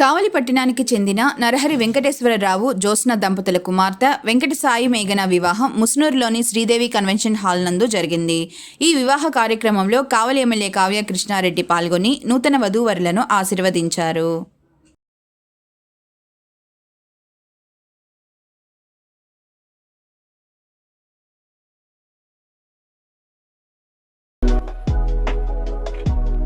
Kavali పట్టణానికి చెందిన నరహరి వెంకటేశ్వరరావు జ్యోత్స్న దంపతుల కుమార్తె వెంకట సాయి మేఘన వివాహం ముస్నూరులోని శ్రీదేవి కన్వెన్షన్ హాల్ నందు జరిగింది. ఈ వివాహ కార్యక్రమంలో కావలి ఎమ్మెల్యే కావ్య కృష్ణారెడ్డి పాల్గొని నూతన వధూవరులను ఆశీర్వదించారు.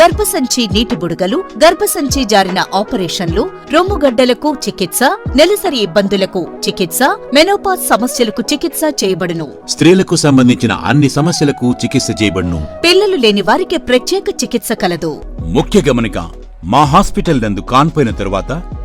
గర్భసంచి నీటి బుడగలు గర్భసంచి జారిన ఆపరేషన్లు రొమ్ముగడ్డలకు చికిత్స నెలసరి ఇబ్బందులకు చికిత్స మెనోపాజ్ సమస్యలకు చికిత్స చేయబడును. స్త్రీలకు సంబంధించిన అన్ని సమస్యలకు చికిత్స చేయబడును. పిల్లలు లేని వారికి ప్రత్యేక చికిత్స కలదు. ముఖ్య గమనిక మా హాస్పిటల్ నందు కాన్పోయిన తరువాత